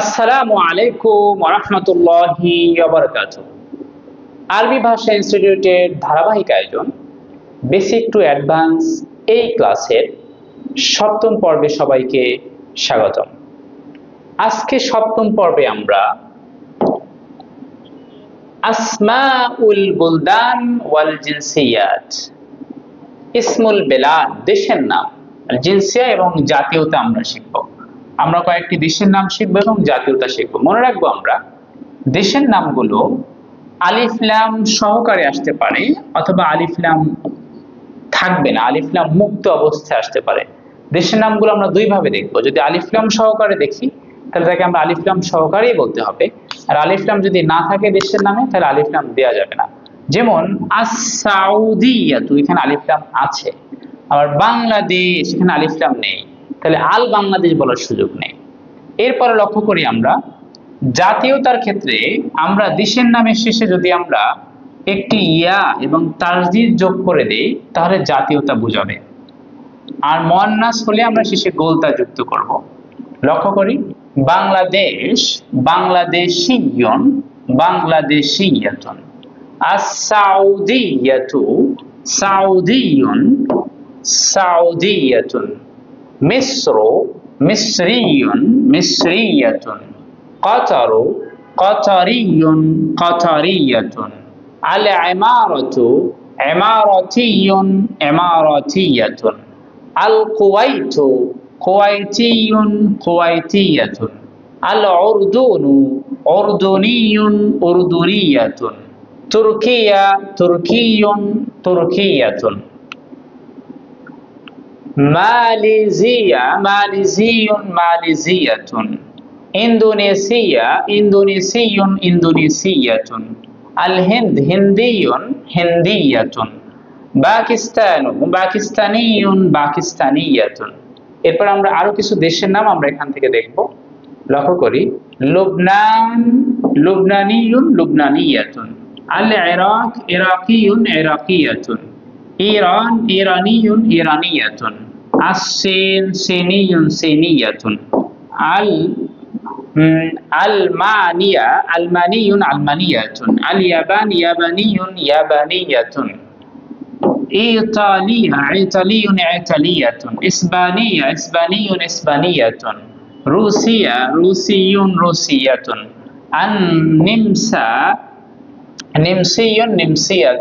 আসসালামু আলাইকুম রহমতুল্লাহি আরবি ভাষা ইনস্টিটিউটের ধারাবাহিক আয়োজন বেসিক টু অ্যাডভান্স এই ক্লাসের সপ্তম পর্বে সবাইকে স্বাগতম। আজকে সপ্তম পর্বে আমরা আসমাউল বুলদান ওয়াল জিনসিয়াত, ইসমুল বেলাদ, দেশের নাম, জিনসিয়া এবং জাতীয়তা আমরা শিখব। আমরা কয়েকটি দেশের নাম শিখব এবং জাতীয়তা শিখব। মনে রাখব আমরা, দেশের নামগুলো আলিফলাম সহকারে আসতে পারে অথবা আলিফলাম থাকবে না আলিফলাম মুক্ত অবস্থায় আসতে পারে। দেশের নামগুলো আমরা দুই ভাবে দেখব। যদি আলিফলাম সহকারে দেখি, তাহলে তাকে আমরা আলিফলাম সহকারেই বলতে হবে। আর আলিফলাম যদি না থাকে দেশের নামে, তাহলে আলিফলাম দেওয়া যাবে না। যেমন আসাউদিয়াতু এখানে আলিফলাম আছে। আবার বাংলাদেশ, এখানে আলিফলাম নেই। তাহলে আল বাংলাদেশ বলার সুযোগ নেই। এরপরে লক্ষ্য করি আমরা, জাতীয়তার ক্ষেত্রে আমরা দেশের নামের শেষে যদি আমরা একটি ইয়া এবং তাসদিদ যোগ করে দেই, তাহলে জাতীয়তা বোঝাবে। আর মন্নাস হলে আমরা শেষে গোলতা যুক্ত করব। লক্ষ্য করি, বাংলাদেশ বাংলাদেশিয়ন, বাংলাদেশিয়াতুন। আস-সাউদিয়াতু সাউদিয়ুন, সাউদিয়াতুন। مصر مصري مصرية. قطر قطري قطرية. العمارة عمارتي عمارتية. الكويت كويتي كويتية. الأردن أردني أردنية. تركيا تركي تركية. মালয়েশিয়া মালয়েশিয়ুন মালয়েশিয়াতুন ইন্দোনেশিয়া, ইন্দোনেশিয়ুন, ইন্দোনেশিয়াতুন। আল হিন্দ, হিন্দিয়ুন, হিন্দিয়াতুন। পাকিস্তান, পাকিস্তানিয়ুন, পাকিস্তানিয়াতুন। এরপর আমরা আরও কিছু দেশের নাম আমরা এখান থেকে দেখব। লক্ষ্য করি, লুবনান, লুবনানিয়ুন, লুবনানিয়াতুন। আল ইরাক ইরাকিয়ুন, ইরাকিয়াতুন। إيران إيراني إيرانية الصين صيني صينية ال المانية الماني المانية اليابان ياباني يابانية إيطاليا إيطالي إيطالية إسبانية إسباني إسبانية روسيا روسي روسية النمسا نمسي نمسية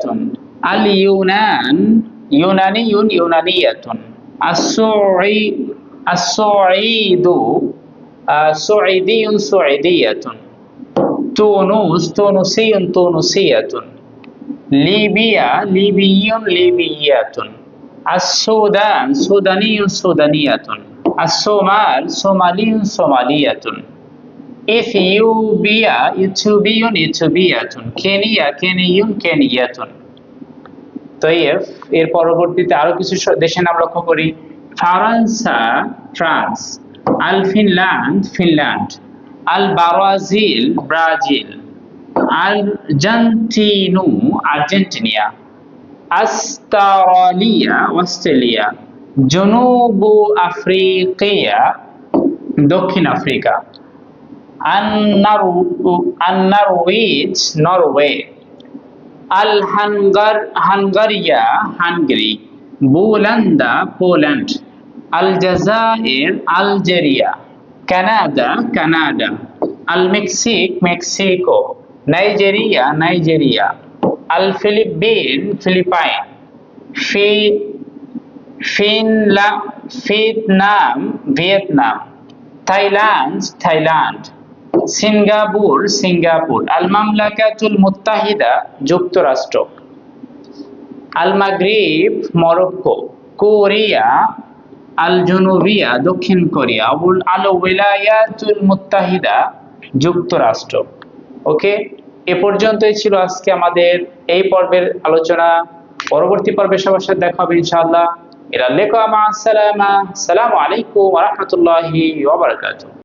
আল ইউনান ইউনানি ইউন ইউনানিয়াতুন আসসুঈদু সুঈদিয়ুন সুঈদিয়াতুন তুনুস তুনুসিয়ুন তুনুসিয়াতুন লিবিয়া লিবিয়ুন লিবিয়াতুন আসসুদান সুদানিয়ুন সুদানিয়াতুন আসসোমাল সোমালিয়ুন সোমালিয়াতুন ইথিওপিয়া ইথিওপিয়ুন ইথিওপিয়াতুন কেনিয়া কেনিয়ুন কেনিয়াতুন তৈয়ব, এর পরবর্তীতে আরও কিছু দেশের নাম লক্ষ্য করি। ফ্রান্সা, ফ্রান্স, আল ফিনল্যান্ড ফিনল্যান্ড, আল ব্রাজিল ব্রাজিল আর্জেন্টিনু আর্জেন্টিনিয়া, আস্তারালিয়া, অস্ট্রেলিয়া, জনুব আফ্রিকিয়া, দক্ষিণ আফ্রিকা আন্নারউইজ নরওয়ে। আল হাঙ্গার হাঙ্গারিয়া হাঙ্গেরি বুলান্দা পোল্যান্ড আল জাজায়ের আলজেরিয়া কানাডা কানাডা আল মেক্সিক মেক্সিকো নাইজেরিয়া নাইজেরিয়া আল ফিলিপিন ফিলিপাইন ফি ফিনলা Vietnam Vietnam Thailand Thailand Singapore Singapore. আল মামলাকাতুল মুত্তাহিদা, যুক্তরাষ্ট্র। আল মাগরিব, মরক্কো। কোরিয়া, আল জুনুবিয়া, দক্ষিণ কোরিয়া। আবুল, আল ওয়েলায়াতুল মুত্তাহিদা, যুক্তরাষ্ট্র। ওকে? এ পর্যন্তই ছিল আজকে আমাদের এই পর্বের আলোচনা। পরবর্তী পর্বে সবার সাথে দেখা হবে ইনশাআল্লাহ। ইলা লিকা মা আসসালামা আসসালামু আলাইকুম ওয়া